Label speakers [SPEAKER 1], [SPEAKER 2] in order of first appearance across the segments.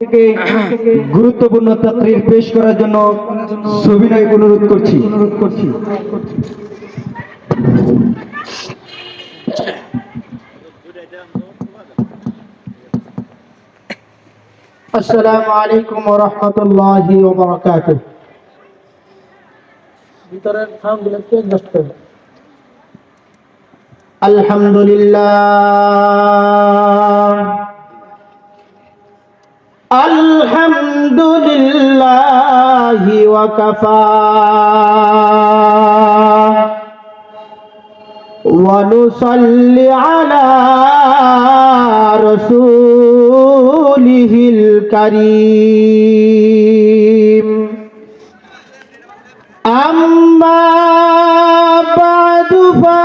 [SPEAKER 1] থেকে গুরুত্বপূর্ণ তাকরির পেশ করার জন্য সবিনয় অনুরোধ করছি। অনুরোধ করছি আসসালামু আলাইকুম ওয়া রাহমাতুল্লাহি ওয়া বারাকাতুহু।
[SPEAKER 2] ভিতরের সাউন্ডগুলো একটু অ্যাডজাস্ট করবে
[SPEAKER 1] আলহামদুলিল্লাহ। আলহামদুলিল্লাহ ওয়া কাফা ونصلي على رسوله الكريم أما بعد فأعوذ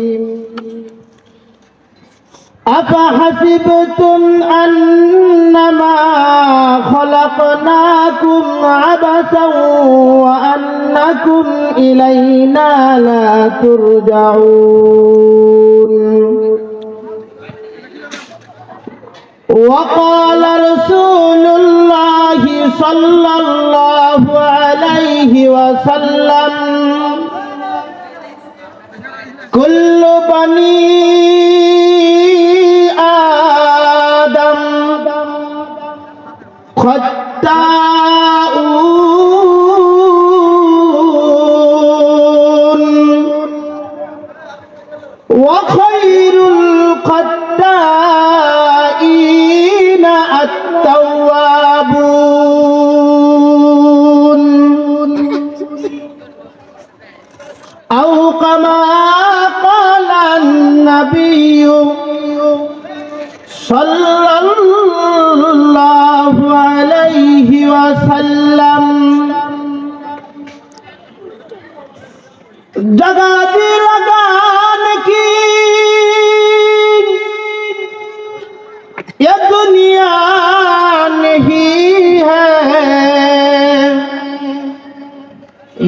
[SPEAKER 1] أفحسبتم أنما خلقناكم عبثا وأنكم إلينا لا ترجعون وقال رسول الله صلى الله عليه وسلم كل بني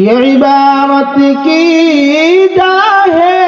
[SPEAKER 1] یہ عبارت کی جاہے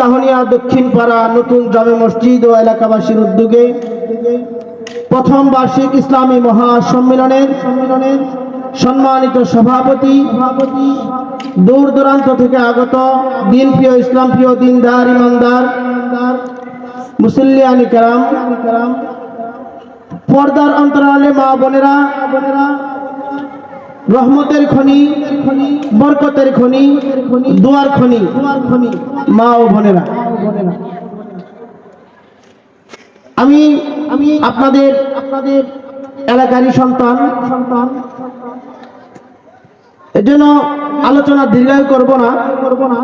[SPEAKER 1] পরিকাহনিয়া দক্ষিণ পাড়া নতুন জামে মসজিদ ও এলাকাবাসীর উদ্যোগে প্রথম বার্ষিক ইসলামী মহাসম্মেলনের সম্মেলনের সম্মানিত সভাপতি, দূর দূরান্ত থেকে আগত দিন প্রিয় ইসলাম প্রিয় দিনদার, ইমানদার, মুসল্লিয়ানি কারাম, পর্দার অন্তরালে মা বোনেরা বোনেরা রহমতের খনি, বরকতের খনি, দুয়ার খনি, মা ও বোনেরা। আমি আমি আপনাদের আপনাদের এলাকারই সন্তান। সন্তান এজন্য আলোচনা দীর্ঘায়ু করব না। করব না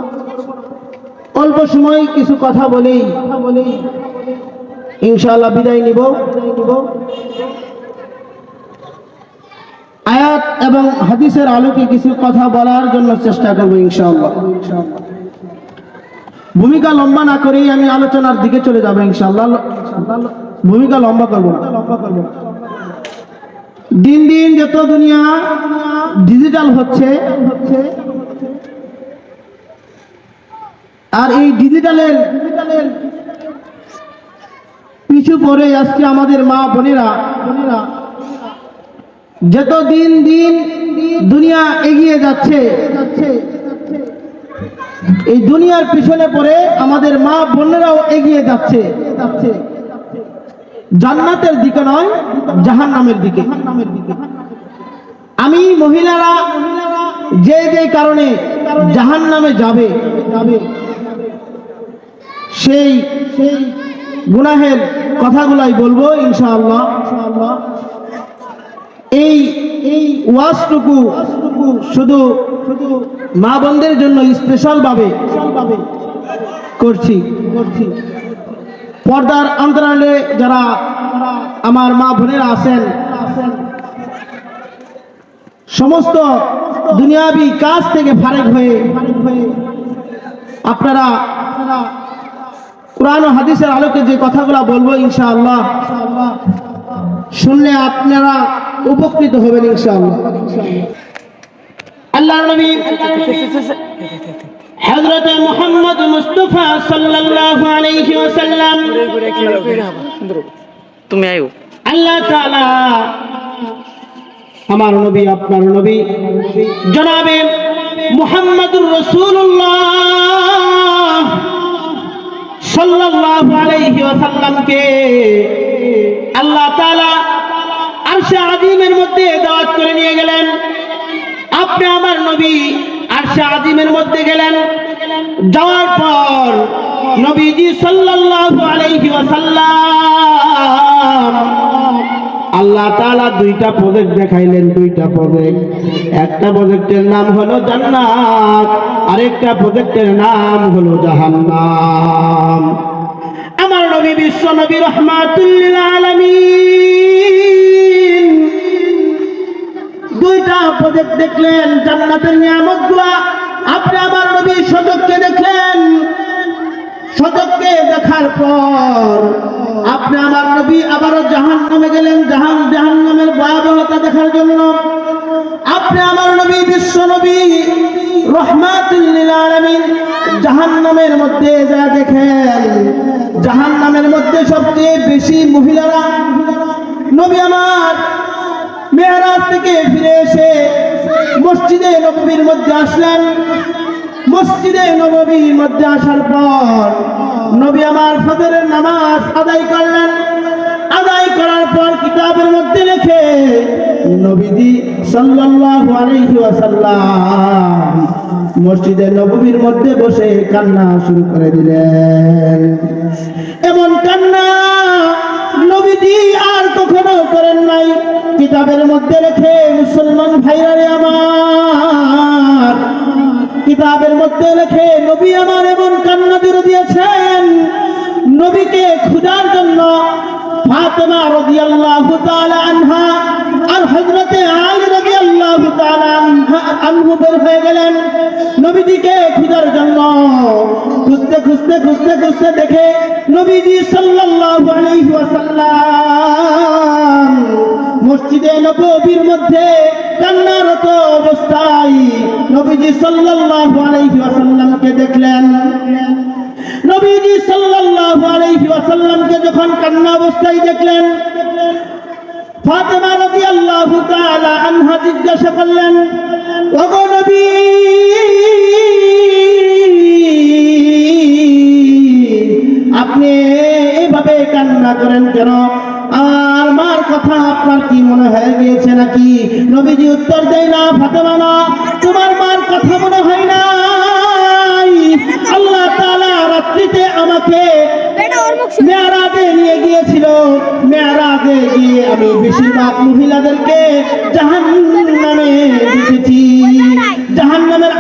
[SPEAKER 1] অল্প সময় কিছু কথা বলেই ইনশাআল্লাহ বিদায় নিব নিব। আয়াত এবং হাদিসের আলোকে কিছু কথা বলার জন্য চেষ্টা করব ইনশাআল্লাহ। ভূমিকা লম্বা না করেই আমি আলোচনার দিকে চলে যাব ইনশাআল্লাহ। ভূমিকা লম্বা করব না। দিন দিন যত দুনিয়া ডিজিটাল হচ্ছে, আর এই ডিজিটালের পিছু পড়ে আজকে আমাদের মা বোনেরা বোনেরা যত দিন দিন দুনিয়া এগিয়ে যাচ্ছে, এই দুনিয়ার পিছনে পড়ে আমাদের মা বোনেরাও এগিয়ে যাচ্ছে। জান্নাতের দিকে নয় জাহান নামের দিকে। আমি মহিলারা যে যে কারণে জাহান নামে যাবে যাবে সেই সেই গুনাহের কথাগুলাই বলব ইনশাআল্লাহ। এই এই শুধু মা বোনদের জন্য স্পেশাল ভাবে করছি। করছি পর্দার অন্তরালে যারা আমার মা বোনেরা আছেন, সমস্ত দুনিয়াবি কাজ থেকে ফারেক হয়ে আপনারা কোরআন হাদিসের আলোকে যে কথাগুলো বলব ইনশাআল্লাহ, শুনলে আপনারা উপকৃত হবেন ইনশাআল্লাহ। আল্লাহ নবী হযরত মুহাম্মদ মুস্তাফা সাল্লাল্লাহু আলাইহি ওয়াসাল্লাম
[SPEAKER 3] তুমি আয়ো।
[SPEAKER 1] আল্লাহ তাআলা আমার নবী আপনার নবী জনাবে মুহাম্মদুর রাসূলুল্লাহ সাল্লাল্লাহু আলাইহি ওয়াসাল্লামকে আল্লাহ তাআলা আরশে আজিমের মধ্যে দাওয়াত করে নিয়ে গেলেন। আপনি আমার নবী আরশে আজিমের মধ্যে গেলেন। যাওয়ার পর নবীজি সাল্লাল্লাহু আলাইহি ওয়াসাল্লাম আল্লাহ তাআলা দুইটা প্রজেক্ট দেখাইলেন, দুইটা প্রজেক্ট একটা প্রজেক্টের নাম হলো জান্নাত, আরেকটা প্রজেক্টের নাম হলো জাহান্নাম। আমার নবী বিশ্ব নবী রহমাতুল্লিল দুইটা প্রজেক্ট দেখলেন, জান্নাতের আপনি আমার নবী দেখলেন। দেখার পর আপনি আমার নবী আবারও জাহান নামে গেলেন, জাহান জাহান নামের ভয়াবহতা দেখার জন্য। আপনি আমার নবী বিশ্ব নবী রহমাতুল্লিল আলামিন জাহান নামের মধ্যে যা দেখেন সবচেয়ে বেশি মহিলারা, নবী আমার মেয়েরাজ থেকে ফিরে এসে মসজিদে নবীর মধ্যে আসলেন। মসজিদে নবীর মধ্যে আসার পর নবী আমার ফজরের নামাজ আদায় করলেন। আদায় করার পর কিতাবের মধ্যে লেখে নবীজি সাল্লাল্লাহু আলাইহি ওয়াসাল্লাম মসজিদে নববীর মধ্যে বসে কান্না শুরু করে দিলেন। এমন কান্না নবীজি আর কখনো করেন নাই। কিতাবের মধ্যে লেখে মুসলমান ভাইরা রে আমার, কিতাবের মধ্যে লেখে নবী আমার এমন কান্না দিয়ে দিয়েছেন নবীকে খুঁজার জন্য ফাতেমা রাদিয়াল্লাহু তাআলা আনহা আর হযরতে আলী রাদিয়াল্লাহু তাআলা আনহা- বের হয়ে গেলেন। নবীজিকে খুঁজার জন্য খুঁজতে খুঁজতে খুঁজতে খুঁজতে দেখে নবীজি সাল্লাল্লাহু আলাইহি ওয়াসাল্লাম মসজিদে নববীর মধ্যে কান্নারত অবস্থায় নবীজি সাল্লাল্লাহু আলাইহি ওয়াসাল্লামকে দেখলেন। যখন কান্না অবস্থায় দেখলেন জিজ্ঞাসা করলেন আপনি এইভাবে কান্না করেন কেন? আর মার কথা আপনার কি মনে হয়ে গিয়েছে নাকি? নবীজি উত্তর দেয়, না, ফাতেমা, না, তোমার মার কথা মনে হয় না। আমি বেশিরভাগ মহিলাদেরকে জাহান নামে দেখেছি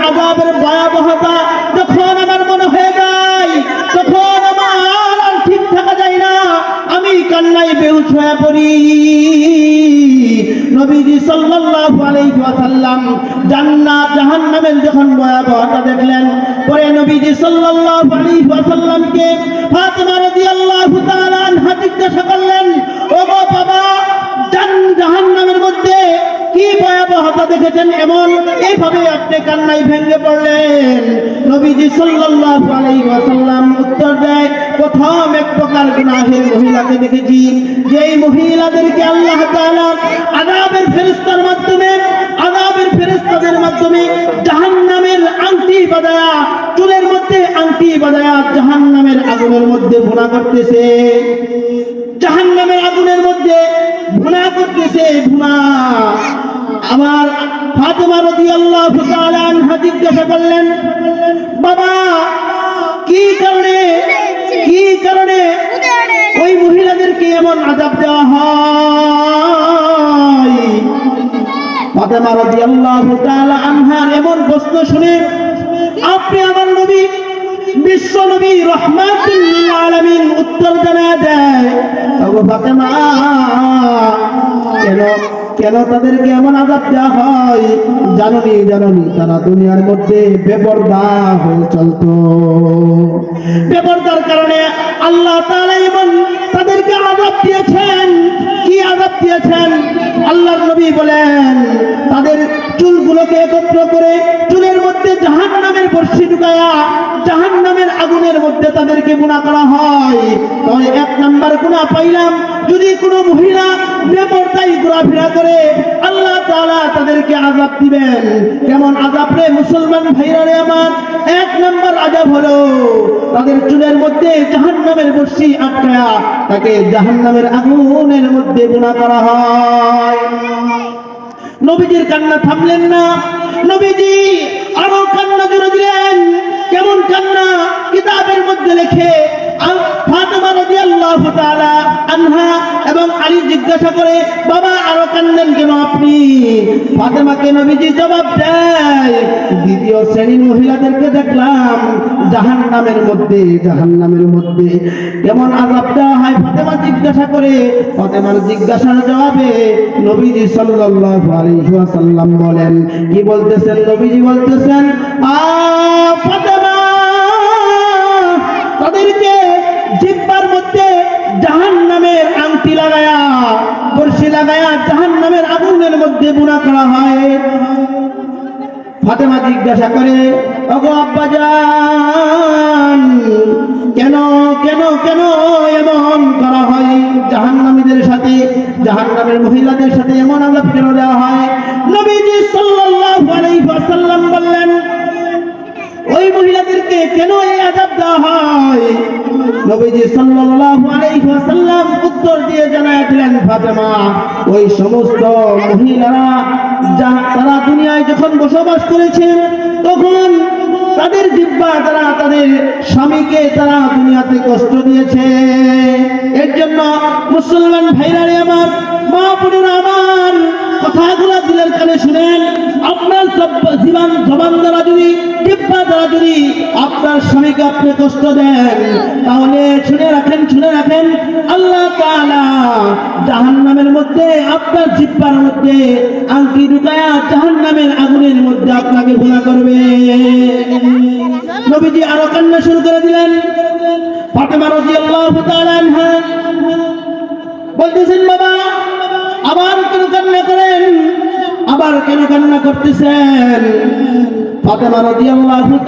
[SPEAKER 1] আজাবের ভয়াবহতা যখন আমার মনে হয়ে যায়, তখন আমার আর ঠিক থাকা যায় না। আমি পড়ি। নবীজি সাল্লাল্লাহু আলাইহি ওয়াসাল্লাম জান্নাত, জাহান্নামের যখন ভয়াবহতা দেখলেন, পরে নবীজি সাল্লাল্লাহু আলাইহি ওয়াসাল্লামকে রাদিয়াল্লাহু তাআলা আনহা জিজ্ঞাসা করলেন দেখেছেন এমন এইভাবে আপনি কান্নাই ভেঙে পড়লেন। নবীজি সাল্লাল্লাহু আলাইহি ওয়াসাল্লাম উত্তর দেয়, প্রথম এক প্রকার গুনাহের মহিলাকে দেখেছি, যেই মহিলাদেরকে আল্লাহ তাআলা আযাবের ফেরেশতার মাধ্যমে, আযাবের ফেরেশতাদের মাধ্যমে জাহান্নামের আংটি বাঁধায়া, চুলের মধ্যে আংটি বাঁধায়া জাহান্নামের আগুনের মধ্যে ভুনা করতেছে। জাহান্নামের আগুনের মধ্যে ভুনা করতেছে, ভুনা। আমার ফাতেমা তাআলা আনহা জিজ্ঞাসা করলেন, বাবা, কি কারণে কি কারণে ওই মহিলাদেরকে এমন আযাব দেওয়া হয়? ফাতেমা রাদিয়াল্লাহু তাআলা আনহার এমন প্রশ্ন শুনে, আপনি আমার নবী, বিশ্ব নবী রহমাতুল আলামিন উত্তর জানা দেয়। ওগো ফাতেমা, কেন? কেন তাদেরকে এমন আজাব দেওয়া হয়? জাননি জাননি। তারা দুনিয়ার মধ্যে বেপরদা হয়ে চলত। বেপরদার কারণে আল্লাহ তাআলা তাদেরকে আজাব দিয়েছেন। কি আজাব দিয়েছেন? আল্লাহর নবী বলেন, তাদের চুলগুলোকে একত্র করে চুলের মধ্যে জাহান নামের বর্ষি ঢুকায়া জাহান্নামের আগুনের মধ্যে তাদেরকে গুণা করা হয়। তাহলে এক নাম্বার গুণা পাইলাম, যদি কোনো মহিলা বেপরদাই ঘোরাফেরা করে, আল্লাহ তালা তাদেরকে আযাব দিবেন। কেমন আযাব রে মুসলমান ভাইরা রে আমার? এক নাম্বার আযাব হলো তাদের চুলের মধ্যে জাহান্নামের বর্ষি আটকায়া তাকে জাহান্নামের আগুনের মধ্যে গুণা করা হয়। নবীজির কান্না থামলেন না। নবীজি আরও কান্না জুড়ে দিলেন। কেমন কান্না? কিতাবের মধ্যে লেখে আনহা এবং আলী জিজ্ঞাসা করে, বাবা, আরও কান্দেন কেন আপনি? ফাতেমাকে নবীজি জবাব দেয়, দ্বিতীয় শ্রেণির মহিলাদেরকে দেখলাম জাহান্নামের মধ্যে জাহান্নামের মধ্যে। কেমন আযাব দেওয়া হয়? ফাতেমা জিজ্ঞাসা করে, ফাতেমার জিজ্ঞাসার জবাবে নবীজি সাল্লাল্লাহু আলাইহি ওয়াসাল্লাম বলেন, কি বলতেছেন নবীজি বলতেছেন? আ, ফাতেমা! জিব্বার মধ্যে জাহান্নামের আংটি লাগায়া বর্ষি লাগায়া জাহান্নামের আগুনের মধ্যে বুনা করা হয়। ফাতেমা জিজ্ঞাসা করে, ওগো আব্বাজান কেন কেন কেন এমন করা হয়? জাহান্নামীদের সাথে, জাহান্নামের মহিলাদের সাথে এমন আলাপ কেন দেওয়া হয়? নবীজি সাল্লাল্লাহু আলাইহি ওয়াসাল্লাম বললেন ওই মহিলাদেরকে কেন এই আযাব দেওয়া হয়? নবীজি সাল্লাল্লাহু আলাইহি ওয়াসাল্লাম উত্তর দিয়ে জানায় দিলেন, ফাতেমা, ওই সমস্ত মহিলারা যা- তারা দুনিয়ায় যখন বসবাস করেছে তখন তাদের জিব্বা তারা তাদের স্বামীকে তারা দুনিয়াতে কষ্ট দিয়েছে। এর জন্য মুসলমান ভাইরা রে আমার, মা বোনেরা আমার কথাগুলো দিলের কানে শুনেন। আপনার জব- জীবন জবান দ্বারা যদি জিব্বা দ্বারা যদি আপনার স্বামীকে আপনি কষ্ট দেন, তাহলে শুনে রাখেন শুনে রাখেন, আল্লাহ তাআলা জাহান্নামের মধ্যে, আপনার জিব্বার মধ্যে আংটি ঢুকায়া জাহান্নামের আগুনের মধ্যে আপনাকে গুণা করবে। নবীজি আরও কান্না শুরু করে দিলেন। ফাতেমা রাদিয়াল্লাহু তাআলা বাবা আবার কেন কান্না করেন, আবার কেন কান্না করতেছেন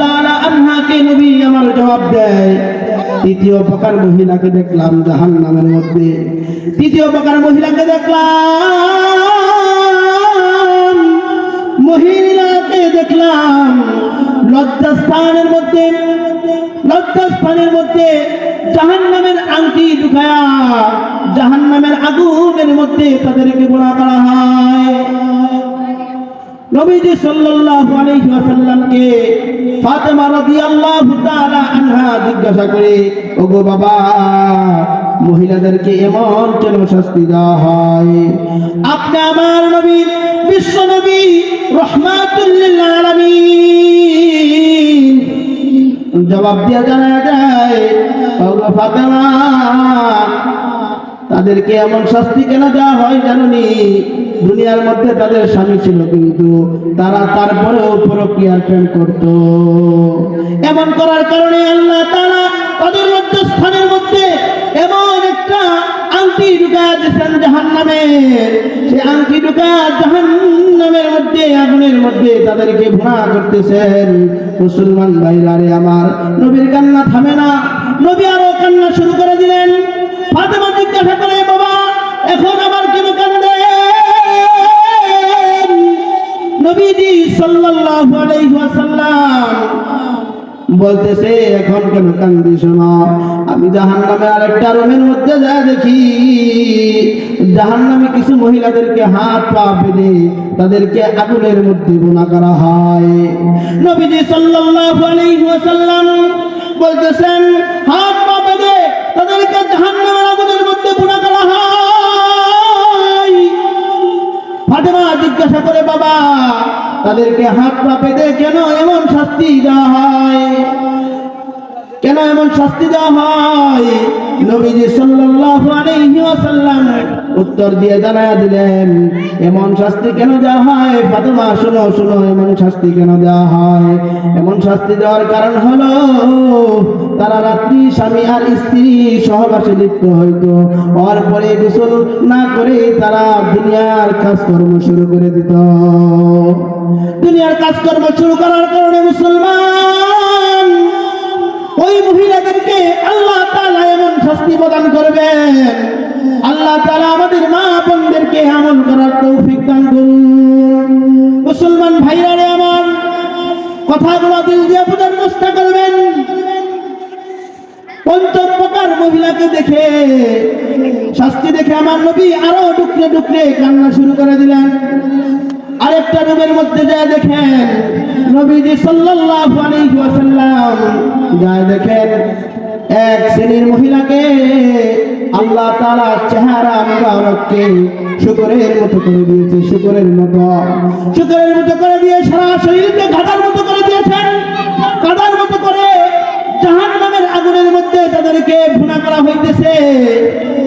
[SPEAKER 1] তাআলা আনহাকে নবী আমার জবাব দেয় মহিলাকে দেখলাম মধ্যে। তৃতীয় প্রকার মহিলাকে দেখলাম মহিলাকে দেখলাম, লজ্জাস্থানের মধ্যে লজ্জাস্থানের মধ্যে জাহান্নামের আংটি ঢুকায়া, জাহান্নামের আগুনের মধ্যে তাদেরকে বোড়া করা হয়। নবীজি সাল্লাল্লাহু আলাইহি ওয়াসাল্লামকে ফাতেমা রাদিয়াল্লাহু তাআলা আনহা জিজ্ঞাসা করে, ওগো বাবা, মহিলাদেরকে এমন কেন শাস্তি দেওয়া হয়? আপনি আমার নবী, বিশ্ব নবী, রহমাতুল লিল আলামিন। জবাব দিয়ে জানা যায়, ওগো ফাতেমা, তাদেরকে এমন শাস্তি কেন দেওয়া হয় জানুনি? দুনিয়ার মধ্যে তাদের স্বামী ছিল কিন্তু তারা তারপরেও প্রক্রিয়ার প্রেম করত। এমন করার কারণে আল্লাহ তারা তাদের স্থানের মধ্যে এমন একটা আংটি ঢুকা দিয়েছেন জাহান্নামে সে আংটি ঢুকা জাহান্নামের মধ্যে, আগুনের মধ্যে তাদেরকে ভুনা করতেছেন। মুসলমান ভাইরা রে আমার, নবীর কান্না থামে না। নবী আরও কান্না শুরু করে দিলেন। ফাতেমা জিজ্ঞাসা করে বাবা, এখন আবার কেন কান্দেন সাল্লাল্লাহু আলাইহি ওয়াসাল্লাম। বলতেছে, এখন কেন কান্দি শোনো আমি জাহান নামে আরেকটা রুমের মধ্যে যা দেখি। জাহান নামে কিছু মহিলাদেরকে হাত পা বেঁধে তাদেরকে আগুনের মধ্যে বোনা করা হয়। নবীজি সাল্লাল্লাহু আলাইহি ওয়াসাল্লাম বলতেছেন, হাত পা বেঁধে তাদেরকে জাহান নামের আগুনের মধ্যে বোনা করা হয়। ফাতেমা জিজ্ঞাসা করে, বাবা তাদেরকে হাত পা পেতে কেন এমন শাস্তি দেওয়া হয়? কেন এমন শাস্তি দেওয়া হয়? নবীজি সাল্লাল্লাহু আলাইহি ওয়াসাল্লাম উত্তর দিয়ে জানায়া দিলেন, এমন শাস্তি কেন দেওয়া হয়? ফাতেমা, শোনো শোনো, এমন শাস্তি কেন দেওয়া হয়? এমন শাস্তি দেওয়ার কারণ হলো, তারা রাত্রি স্বামী আর স্ত্রী সহবাসে লিপ্ত হইতো। হওয়ার পরে গোসল না করে তারা দুনিয়ার কাজকর্ম শুরু করে দিত। দুনিয়ার কাজকর্ম শুরু করার কারণে মুসলমান ওই মহিলাদেরকে আল্লাহ তালা এমন শাস্তি প্রদান করবেন। আল্লাহ তালা আমাদের মা বোনদেরকে আমল করার তৌফিক দান করুন। মুসলমান ভাইরা রে আমার কথাগুলো দিল দিয়ে বোঝার চেষ্টা করবেন। পঞ্চম প্রকার মহিলাকে দেখে, শাস্তি দেখে আমার নবী আরও ডুকরে ডুকরে কান্না শুরু করে দিলেন। আরেকটা রুমের মধ্যে যা দেখেন, নবীজি সাল্লাল্লাহু আলাইহি ওয়াসাল্লাম যা দেখেন এক শ্রেণির মহিলাকে আল্লাহ তাআলা চেহারা মুবারককে শুকরের মতো করে দিয়েছে, শুকরের মতো। শুকরের মতো করে দিয়ে সারা শরীরকে ঘাটার মতো করে দিয়েছেন। কাদার মতো করে জাহান নামের আগুনের মধ্যে তাদেরকে ভুনা করা হইতেছে।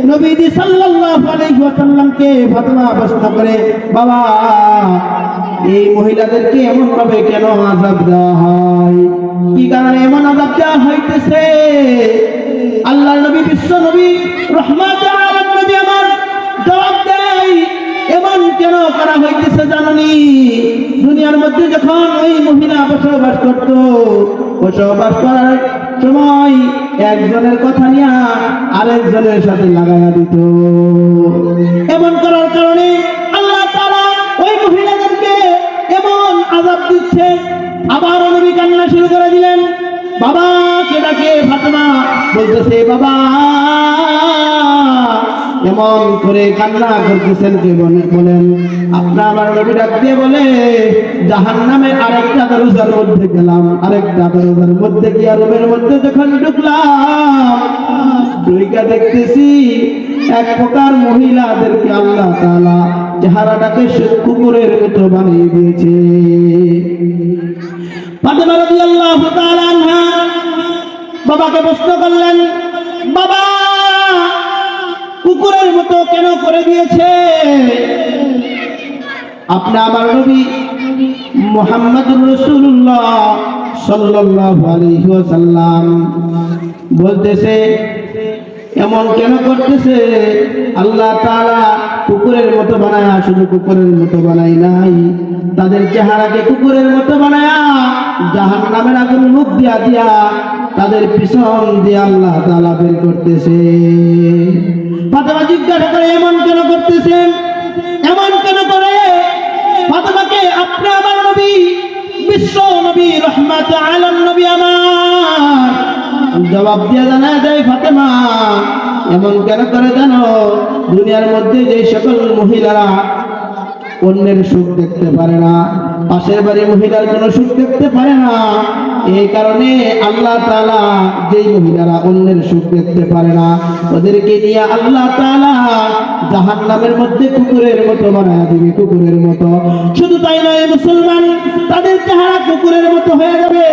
[SPEAKER 1] নবীজি সাল্লাল্লাহু আলাইহি ওয়াসাল্লামকে ফাতেমা প্রশ্ন করে, বাবা, এই মহিলাদেরকে এমন ভাবে কেন আযাব দেওয়া হয়? কি কারণে এমন আযাব দেওয়া হইতেছে? আল্লাহ নবী, বিশ্ব নবী, রহমাত আমার জবাব দেয়, এমন কেন করা হইতেছে জাননি? দুনিয়ার মধ্যে যখন ওই মহিলা বসবাস করত, বসবাস করার সময় একজনের কথা নিয়ে আরেকজনের সাথে লাগাইয়া দিত। এমন করার কারণে আল্লাহ তারা ওই মহিলাদেরকে এমন আযাব দিচ্ছে আবার নবী কান্না শুরু করে দিলেন। বাবা কে ডাকে ফাতেমা বলতেছে, বাবা, এমন করে কান্না করতেছেন কে বলে- বলেন। আপনার আমার নবী ডাক দিয়ে বলে জাহান নামে আরেকটা দরজার মধ্যে গেলাম, আরেকটা দরজার মধ্যে গিয়া রুমের মধ্যে যখন ঢুকলাম, দুইটা দেখতেছি, এক প্রকার মহিলাদেরকে আল্লাহ তাআলা চেহারাটাকে কুকুরের মতো বানিয়ে দিয়েছে। ফাতেমা রাদিয়াল্লাহু তাআলা আনহা বাবাকে প্রশ্ন করলেন, বাবা, কুকুরের মতো কেন করে দিয়েছে? আপনি আমার নবী মোহাম্মদুর রসুল্লাহ সাল্লাল্লাহু আলাইহি ওয়াসাল্লাম। বলতেছে, এমন কেন করতেছে? আল্লাহ তাআলা কুকুরের মতো বানায়, শুধু কুকুরের মতো বানাই নাই। তাদের চেহারাকে কুকুরের মতো বানায়া জাহান নামের আগুন মুখ দিয়া দিয়া তাদের পিছন দিয়ে আল্লাহ তাআলা বের করতেছে। ফাতেমা জিজ্ঞাসা করে, এমন কেন করতেছেন? এমন কেন করে? ফাতেমাকে, আপনি আমার নবী, বিশ্ব নবী, রহমাত আলম নবী আমার। জবাব দিয়ে জানা যায় ফাতেমা, এমন কেন করে জানো? দুনিয়ার মধ্যে যে সকল মহিলারা অন্যের সুখ দেখতে পারে না। পাশের বাড়ির মহিলার কোনো সুখ দেখতে পারে না। এই কারণে আল্লাহ তালা যেই মহিলারা অন্যের সুখ দেখতে পারে না, ওদেরকে নিয়ে আল্লাহ তাআলা জাহান্নামের মধ্যে কুকুরের মতো বানায় দিবে, কুকুরের মতো। শুধু তাই নয়, মুসলমান, তাদের চেহারা কুকুরের মতো হয়ে যাবে।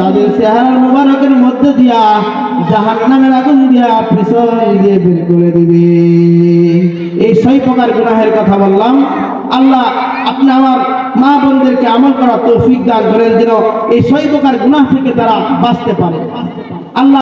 [SPEAKER 1] তাদের চেহারার মুবারকের মধ্যে দিয়া জাহান নামের আগুন দিয়া পিছন দিয়ে বের করে দিবে। এই ছয় প্রকার গুনাহের কথা বললাম। আল্লাহ আপনি আমার মা বোনদেরকে আমল করা তৌফিক দান করেন যেন এই সৈবকার গুনাহ থেকে তারা বাঁচতে পারে। আল্লাহ